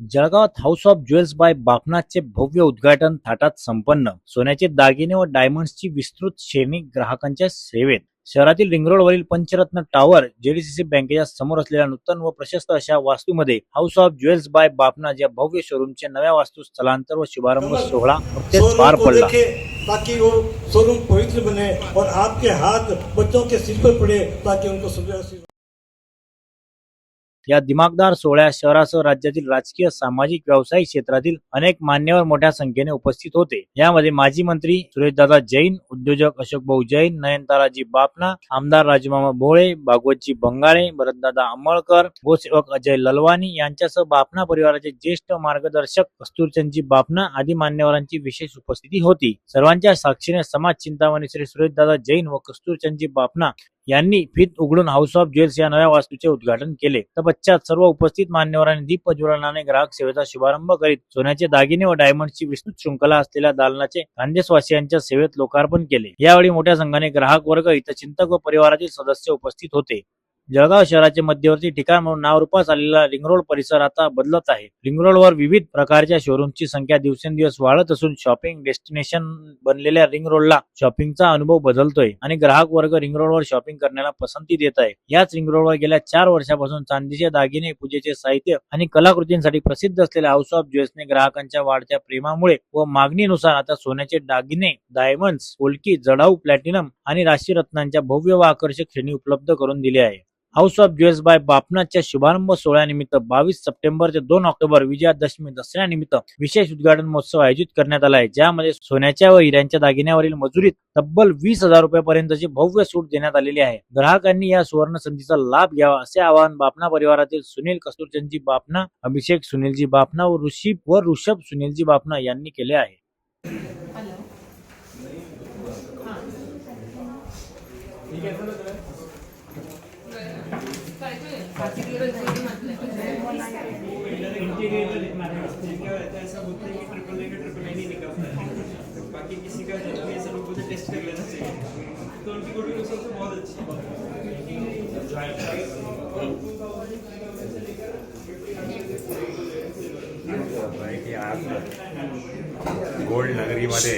जळगावात house of jewels by बापनाथचे भव्य उद्घाटन थाटात संपन्न. सोन्याचे दागिने व डायमंड्सची विस्तृत श्रेणी ग्राहकांच्या सेवेत. शहरातील रिंग रोडवरील पंचरत्न टॉवर जेडीसीसी बँकेच्या समोर असलेल्या नूतन व प्रशस्त अशा वास्तूमध्ये House of Jewels by Bapnath या भव्य शोरूमचे नव्या वास्तू स्थलांतर व शुभारंभ सोहळा नुकतेच पार पडला. ताकि वो शोरूम पवित्र बने और आपके हाथ बच्चों के सिर पर पड़े ताकि उनको या दिमागदार सोहळ्यात शहरासह राज्यातील राजकीय सामाजिक व्यावसायिक क्षेत्रातील अनेक मान्यवर मोठ्या संख्येने उपस्थित होते. यामध्ये माजी मंत्री सुरेशदादा जैन उद्योजक अशोक भाऊ जैन नयनताराजी बापना आमदार राजमामा भोळे भागवतजी बंगाळे भरतदादा अंमळकर गोसेवक अजय ललवानी यांच्यासह बापना परिवाराचे ज्येष्ठ मार्गदर्शक कस्तुरचंदजी बापना आदी मान्यवरांची विशेष उपस्थिती होती. सर्वांच्या साक्षीने समाज चिंतामणी श्री सुरेशदादा जैन व कस्तुरचंदजी बापना यांनी फीत उघडून हाऊस ऑफ ज्वेल्स या नव्या वास्तूचे उद्घाटन केले. तपश्चात सर्व उपस्थित मान्यवरांनी दीप प्रज्वलनाने ग्राहक सेवेचा शुभारंभ करीत सोन्याचे दागिने व डायमंडची विस्तृत शृंखला असलेल्या दालनाचे खानदेशवासियांच्या सेवेत लोकार्पण केले. यावेळी मोठ्या संघाने ग्राहक वर्ग हितचिंतक व परिवारातील सदस्य उपस्थित होते. जळगाव शहराचे मध्यवर्ती ठिकाण म्हणून नाव रूपास आलेला रिंग रोड परिसर आता बदलत आहे. रिंगरोडवर विविध प्रकारच्या शोरूमची संख्या दिवसेंदिवस वाढत असून शॉपिंग डेस्टिनेशन बनलेल्या रिंग रोडला शॉपिंगचा अनुभव बदलतोय आणि ग्राहक वर्ग रिंगरोडवर शॉपिंग करण्याला पसंती देत आहे. याच रिंगरोडवर गेल्या चार वर्षापासून चांदीचे दागिने पूजेचे साहित्य आणि कलाकृतींसाठी प्रसिद्ध असलेल्या हाऊस ऑफ ज्वेल्सने ग्राहकांच्या वाढत्या प्रेमामुळे व मागणीनुसार आता सोन्याचे दागिने डायमंड्स पोलकी जडाऊ प्लॅटिनम आणि राशी रत्नांच्या भव्य व आकर्षक श्रेणी उपलब्ध करून दिली आहे. हाऊस ऑफ ज्वेल्स बाय बापनाथच्या शुभारंभ सोहळ्यानिमित्त बावीस सप्टेंबर ते दोन ऑक्टोबर विजयादशमी दसऱ्यानिमित्त विशेष उद्घाटन महोत्सव आयोजित करण्यात आला आहे. ज्यामध्ये सोन्याच्या व हिऱ्यांच्या दागिन्यावरील मजुरीत तब्बल वीस हजार रुपयापर्यंतची भव्य सूट देण्यात आलेली आहे. ग्राहकांनी या सुवर्ण संधीचा लाभ घ्यावा असे आवाहन बापना परिवारातील सुनील कस्तुरचंदजी बापना अभिषेक सुनीलजी बापना व ऋषी व ऋषभ सुनीलजी बापना यांनी केले आहे. हॅलो. ऐसा कि ट्रिपल का ट्रिपल निकलता है बाकी किसी का भी ऐसा लोगों से टेस्ट कर लेना चाहिए तो उनकी तो बहुत अच्छी आज गोल्ड नगरीमध्ये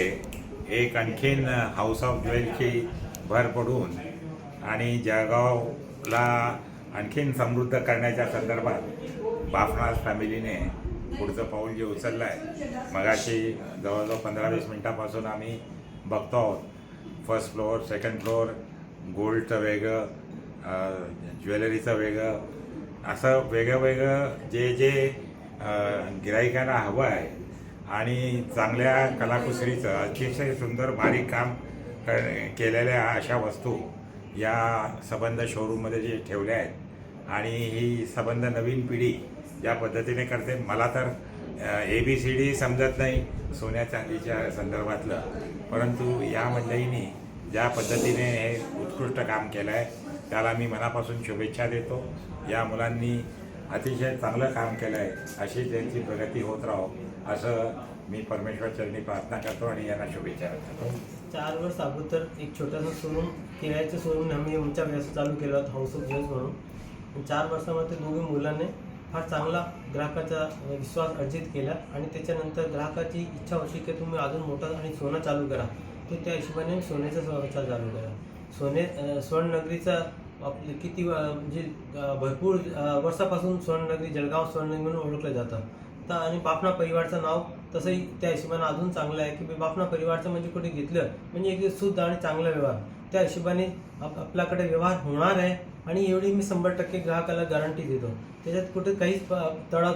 एक आणखीन हाऊस ऑफ ज्वेलची भर पडून आणि जळगावला आणखीन समृद्ध करण्याच्या संदर्भात बाफनास फॅमिलीने पुढचं पाऊल जे उचललं आहे मगाशी जवळजवळ पंधरा वीस मिनटापासून आम्ही बघतो आहोत. फर्स्ट फ्लोअर सेकंड फ्लोअर गोल्डचं वेगळं ज्वेलरीचं वेगळं. असं वेगळं वेगळं जे जे गिराईकांना हवं आहे आणि चांगल्या कलाकुसरीचं अतिशय सुंदर बारीक काम कर- केलेल्या अशा वस्तू या सबंध शोरूममध्ये जे ठेवल्या आहेत. आणि ही सबंध नवीन पिढी ज्या पद्धतीने करते. मला तर ए बी सी डी समजत नाही सोन्या चांदीच्या संदर्भातलं. परंतु या मंडळींनी ज्या पद्धतीने हे उत्कृष्ट काम केलं आहे त्याला मी मनापासून शुभेच्छा देतो. या मुलांनी अतिशय चांगलं काम केलं आहे अशी त्यांची प्रगती होत राहो असं मी परमेश्वर चरणी प्रार्थना करतो आणि यांना शुभेच्छा देतो. चार वर्ष अगोदर एक छोटासा शोरूम किरायचं शोरूम आम्ही आमच्या व्यवसाय चालू केला होता हाऊस ऑफ म्हणून. चार वर्षामध्ये दोघी मुलांनी फार चांगला ग्राहकाचा विश्वास अर्जित केला आणि त्याच्यानंतर ग्राहकाची इच्छा होती की तुम्ही अजून मोठा आणि सोनं चालू करा तो त्या हिशोबाने सोन्याचा व्यवसाय चालू करा सोने स्वर्णनगरीचा आपले किती म्हणजे भरपूर वर्षापासून स्वर्णनगरी जळगाव स्वर्णनगरी म्हणून ओळखलं जातं. तर आणि बापना परिवारचं नाव तसंही त्या हिशोबाने अजून चांगलं आहे की बापना परिवारचं म्हणजे कुठे घेतलं म्हणजे एक शुद्ध आणि चांगला व्यवहार. त्या हिशोबाने आप आपल्याकडे व्यवहार होणार आहे आणि एवढी मी शंभर टक्के ग्राहकाला गॅरंटी देतो. त्याच्यात कुठे काहीच प-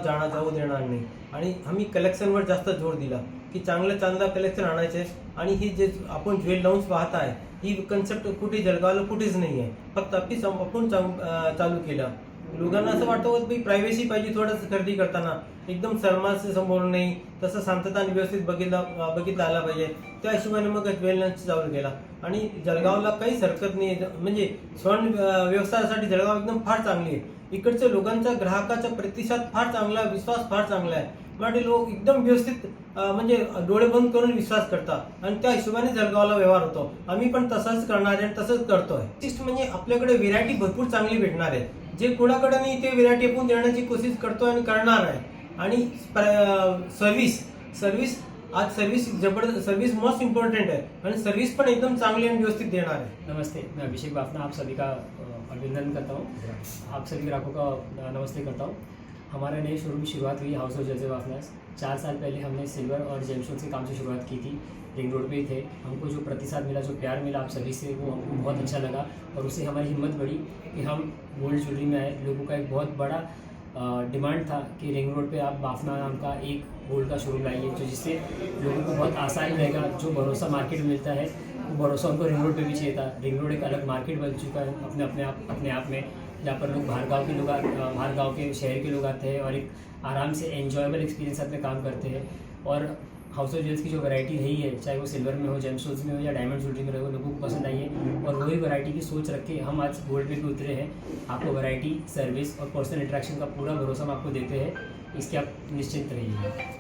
जाणार जाऊ देणार नाही. आणि आम्ही कलेक्शनवर जास्त जोर दिला की चांगलं चांगलं कलेक्शन आणायचे आणि ही जे आपण ज्वेल लाऊन्स पाहत आहे ही कन्सेप्ट कुठे जळगावला कुठेच नाही आहे फक्त आपली आपण चालू केलं. लोकांना असं वाटतं की प्रायव्हेसी पाहिजे थोडंसं खरेदी करताना. एकदम शर्माचं समोर नाही तसं शांतता आणि व्यवस्थित बघितला बघितला आला पाहिजे. त्या हिशोबाने मग वेलनेस जाऊन गेला आणि जळगावला काहीच हरकत नाही. म्हणजे स्वर्ण व्यवसायासाठी जळगाव एकदम फार चांगली आहे. इकडच्या लोकांचा ग्राहकाचा प्रतिसाद फार चांगला विश्वास फार चांगला आहे. मराठी लोक एकदम व्यवस्थित म्हणजे डोळे बंद करून विश्वास करतात. आणि त्या हिशोबाने जळगावला व्यवहार होतो. आम्ही पण तसाच करणार आहे आणि तसंच करतोय. म्हणजे आपल्याकडे व्हेरायटी भरपूर चांगली भेटणार आहे. जे कुणाकडे नाही ते आपण देण्याची कोशिश करतोय आणि करणार आहे. आणि सर्व्हिस सर्व्हिस आज सर्व्हिस जबरदस्त सर्व्हिस मोस्ट इम्पॉर्टंट आहे. आणि सर्व्हिस पण एकदम चांगली आणि व्यवस्थित देणार आहे. नमस्ते मैं अभिषेक बाफना आप सभी का अभिनंदन करता हूँ। आप सभी ग्राहकों का नमस्ते करता हूँ। हमारे नए शोरूम की शुरुआत हुई हाउस ऑफ़ जैसे बाफना चार साल पहले हमने सिल्वर और जेमस्टोन के काम से शुरुआत की थी। रिंग रोड पे ही थे। हमको जो प्रतिसाद मिला, जो प्यार मिला आप सभी से, वो हमको बहुत अच्छा लगा और उससे हमारी हिम्मत बढ़ी कि हम गोल्ड ज्वेलरी में आए। लोगों का एक बहुत बड़ा डिमांड था कि रिंग रोड पे आप बाफना नाम का एक गोल्ड का शोरूम लाइए तो जिससे लोगों को बहुत आसान रहेगा, जो भरोसा मार्केट में मिलता है, वो भरोसा उनको रिंग रोड पे भी चाहिए था। रिंग रोड एक अलग मार्केट बन चुका है अपने अपने आप अपने आप में। जहाँ पर लोग बाहर गाँव के लोग बाहर गाँव के शहर के लोग आते हैं और एक आराम से एन्जॉयबल एक्सपीरियंस साथ में काम करते हैं। और हाउस ऑफ़ ज्वेल्स की जो वैरायटी रही है चाहे वो सिल्वर में हो जेमस्टोन्स में हो या डायमंड ज्वेलरी में रहो लोगों को पसंद आई है। और वही वैरायटी की सोच रख के हम आज गोल्ड पे उतरे हैं। आपको वैरायटी सर्विस और पर्सनल इंट्रैक्शन का पूरा भरोसा हम आपको देते हैं। इसके आप निश्चिंत रहिए।